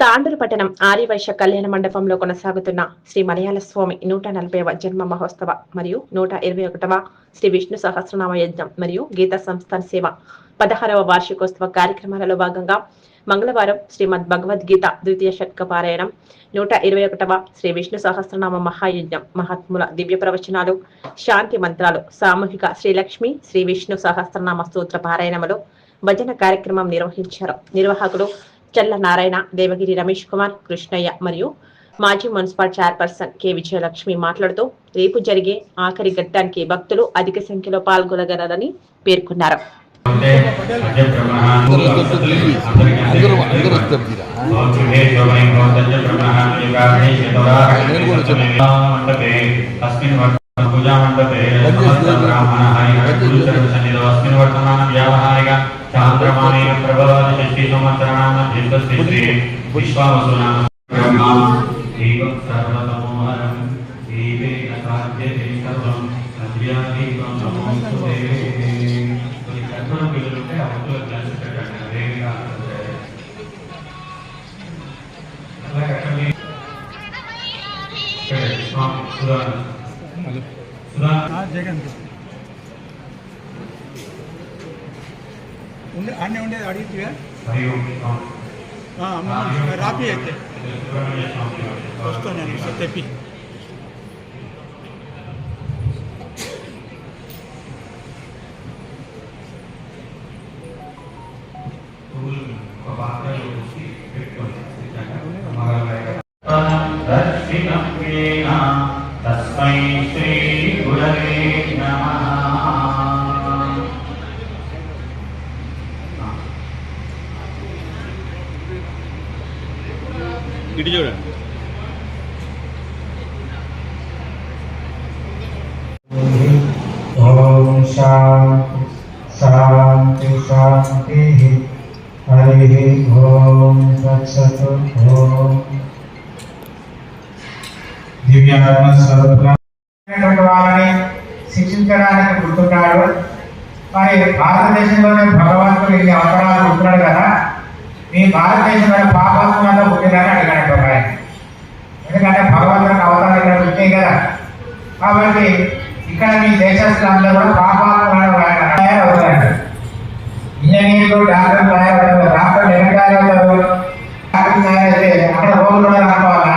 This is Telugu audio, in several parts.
తాండూరు పట్టణం ఆర్యవైశ్య కళ్యాణ మండపంలో కొనసాగుతున్న శ్రీ మలయాళ స్వామి నూట నలభైవ జన్మ మహోత్సవ మరియు నూట ఇరవై ఒకటవ శ్రీ విష్ణు సహస్రనామ యజ్ఞం మరియు గీతా సంస్థాన్ సేవ పదహారవ వార్షికోత్సవ కార్యక్రమాలలో భాగంగా మంగళవారం శ్రీమద్ భగవద్గీత ద్వితీయ షట్క పారాయణం నూట ఇరవై ఒకటవ శ్రీ విష్ణు సహస్రనామ మహాయజ్ఞం మహాత్ముల దివ్య ప్రవచనాలు శాంతి మంత్రాలు సామూహిక శ్రీలక్ష్మి శ్రీ విష్ణు సహస్రనామ సూత్ర పారాయణములు భజన కార్యక్రమం నిర్వహించారు. నిర్వాహకులు చల్ల నారాయణ దేవగిరి రమేష్ కుమార్ కృష్ణయ్య మరియు మాజీ మున్సిపల్ చైర్పర్సన్ కె విజయలక్ష్మి మాట్లాడుతూ రేపు జరిగే ఆఖరి ఘట్టానికి భక్తులు అధిక సంఖ్యలో పాల్గొనగలరని పేర్కొన్నారు. పూజామండపే వ్యావహారిక చాంద్రమాణేన ప్రభవాది షష్ఠీ సంవత్సరాణాం దీర్ఘశ్రీ విశ్వావసునామ ఏకం సర్వతమోహరం ఏవేన సాధ్యతే సర్వం అద్యాదీపం నమోస్తుతే కొన్ని కర్మల పిల్లలుంటే ఆ భక్తులకు కలిసి పెట్టండి అదేవిగా అలాగే అక్కడ మీ- ఇక్కడ స్వామి సుధా సుధా జగన్ ఉండే అన్నీ ఉండేది అడిగితే రాపి అయితే. వస్తాను నేను ఇస్తా తెప్పి. తస్మై శ్రీ గురవే నమః. ఇటు చూడండి. ఓం శాంతి శాంతి శాంతి. హరి ఓం తత్సత్ ఓం. దివ్యాత్మ స్వరూపులైనటువంటి వారిని శిక్షించడానికి గుర్తుంటాడు మరి భారతదేశంలోనే భగవంతుడు ఇన్ని అవసరాలు ఉంటున్నాడు కదా. మీ భారతదేశంలో పాపాత్మలో పుట్టినని అడిగాడు. అంతే కదా. కాబట్టి ఇక్కడ మీ దేశస్థానంలో కూడా పాపాలు తయారవుతాడు ఇంజనీర్లు డాక్టర్లు తయారవుతారు. డాక్టర్లు ఎక్కడ తయారవుతారు డాక్టర్లు తయారైతే అక్కడ రోగులు కూడా అనుకోవాలా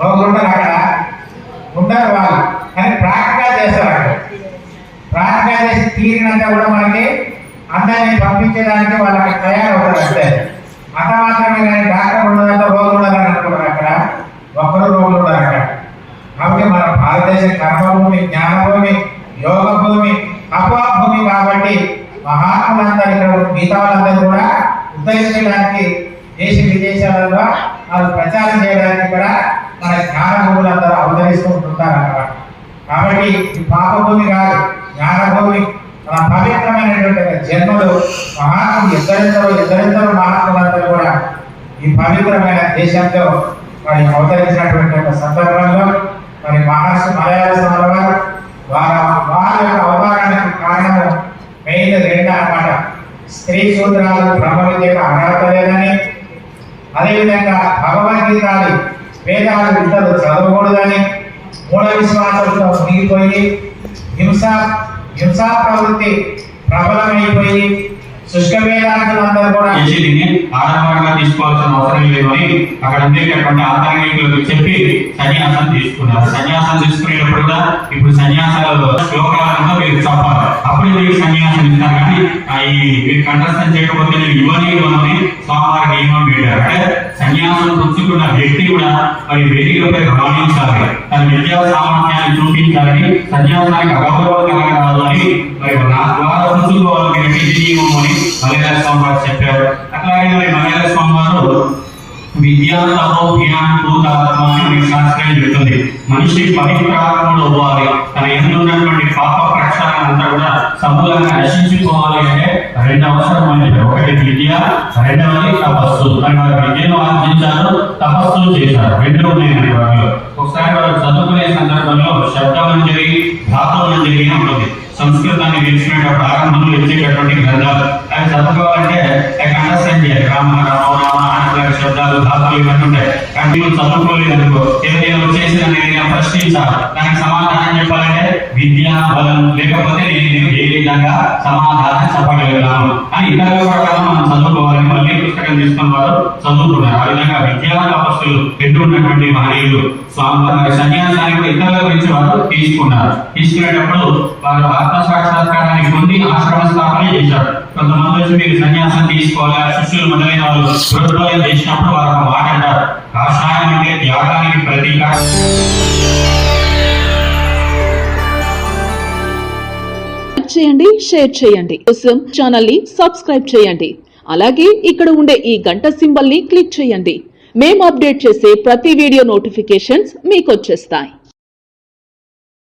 రోగులు ఉంటారు అక్కడ ఉంటారు వాళ్ళు. కానీ ప్రాక్టికల్ చేస్తారు అక్కడ. ప్రాక్టికల్ చేసి తీరినంత కూడా మనకి అందరినీ పంపించడానికి వాళ్ళకి తయారవుతారు అంతే. అంత మాత్రమే కానీ డాక్టర్ ఉన్నదంతా రోగులు ఉండాలని అనుకుంటారు అక్కడ ఒక్కరు రోగులు ఉన్నారు అక్కడ కాబట్టి మన భారతదేశ కర్మభూమి జ్ఞానభూమి యోగ భూమి తపా భూమి కాబట్టి మహాత్ములందరూ ఇక్కడ మిగతా వాళ్ళందరూ కూడా ఉద్ధరించడానికి దేశ విదేశాలలో వాళ్ళు ప్రచారం చేయడానికి కూడా మన జ్ఞానభూములందరూ అవతరిస్తూ ఉంటుంటారు కాబట్టి ఇది పాపభూమి కాదు జ్ఞానభూమి మన పవిత్రమైనటువంటి జన్మలు మహాత్ములు ఇద్దరిద్దరు ఇద్దరిద్దరు మహాత్ములందరూ కూడా ఈ పవిత్రమైన దేశంలో మరి అవతరించినటువంటి ఒక సందర్భంలో మరి మహర్షి మలయాళ స్వామి వారు వారి వారి యొక్క అవతారానికి కారణం మెయిన్ రెండు అన్నమాట స్త్రీ సూత్రాలు బ్రహ్మ విద్యకు అర్హత లేదని అదేవిధంగా భగవద్గీతాలు వేదాలు ఇద్దరు చదవకూడదని మూఢ విశ్వాసాలతో మునిగిపోయి హింస హింసా ప్రవృత్తి ప్రబలమైపోయి శుష్క వేదాంతులందరూ కూడా చేసి దీన్ని ఆడంబరంగా తీసుకోవాల్సిన అవసరం లేదు అని అక్కడ ఉండేటటువంటి ఆంతరికులకు చెప్పి సన్యాసం తీసుకున్నారు. సన్యాసం తీసుకునేటప్పుడు కూడా ఇప్పుడు సన్యాసాలలో శ్లోకాలను మీరు చెప్పాలి అప్పుడు మీకు సన్యాసం ఇస్తారు. కానీ ఈ కంఠస్థం చేయకపోతే నేను ఇవ్వలేదు అని స్వామివారి నియమం పెట్టారు. అంటే సన్యాసం పుచ్చుకున్న వ్యక్తి కూడా మరి వేదికపై గమనించాలి. తన విద్యా సామర్థ్యాన్ని చూపించాలని సన్యాసానికి అగౌరవం మంగళ స్వామి వారు చెప్పారు అట్లాగే మరి మలయాళ స్వామి వారు విద్యా తపో జ్ఞానం అని శాస్త్రం చెప్తుంది. మనిషి పవిత్రాత్ముడు అవ్వాలి తన ఎందున్నటువంటి పాప ప్రక్షాళన అంతా కూడా సమూలంగా నశించుకోవాలి అంటే రెండు అవసరం అనేది ఒకటి విద్య రెండవది తపస్సు. మరి వారు విద్యను ఆర్జించారు తపస్సు చేశారు. రెండు ఉన్నాయి వాటిలో. ఒకసారి వారు చదువుకునే సందర్భంలో శబ్దమంజరి ధాతుమంజరి అని ఉంటుంది. సంస్కృతాన్ని తెలిసినటువంటి ఆరంభంలో ఇచ్చేటటువంటి గ్రంథాలు. ఆయన చదువుకోవాలంటే అండర్స్టాండ్ చేయాలి రామ రామ రామ అని శబ్దాలు ధాతులు ఇవన్నీ ఉంటాయి కానీ నువ్వు చదువుకోలేదు అనుకో ఏదైనా వచ్చేసిన నేను ప్రశ్నించాలి దానికి సమాధానం చెప్పాలంటే విద్యా బలం లేకపోతే నేను ఏ విధంగా సమాధానం చెప్పగలుగుతాను అని ఇతర కూడా మనం చదువుకోవాలి మళ్ళీ పుస్తకం తీసుకున్న వారు చదువుకున్నారు ఆ విధంగా విద్యా తపస్సులు ఎన్నో ఉన్నటువంటి మహనీయులు స్వామి సన్యాసాన్ని కూడా ఇతరుల గురించి వారు తీసుకున్నారు తీసుకునేటప్పుడు వారు ఆత్మ సాక్షాత్కారాన్ని పొంది ఆశ్రమ స్థాపన చేశారు. కొంతమంది వచ్చి మీరు సన్యాసం తీసుకోవాలి శిష్యులు మొదలైన వాళ్ళు వృద్ధోదయం చేసినప్పుడు వారు మాట అంటారు. కాషాయం అంటే త్యాగానికి ప్రతీక. చేయండి షేర్ చేయండి. కోసం ఛానల్ని సబ్స్క్రైబ్ చేయండి. అలాగే ఇక్కడ ఉండే ఈ గంట సింబల్ని క్లిక్ చేయండి. మేము అప్డేట్ చేసే ప్రతి వీడియో నోటిఫికేషన్స్ మీకు వచ్చేస్తాయి.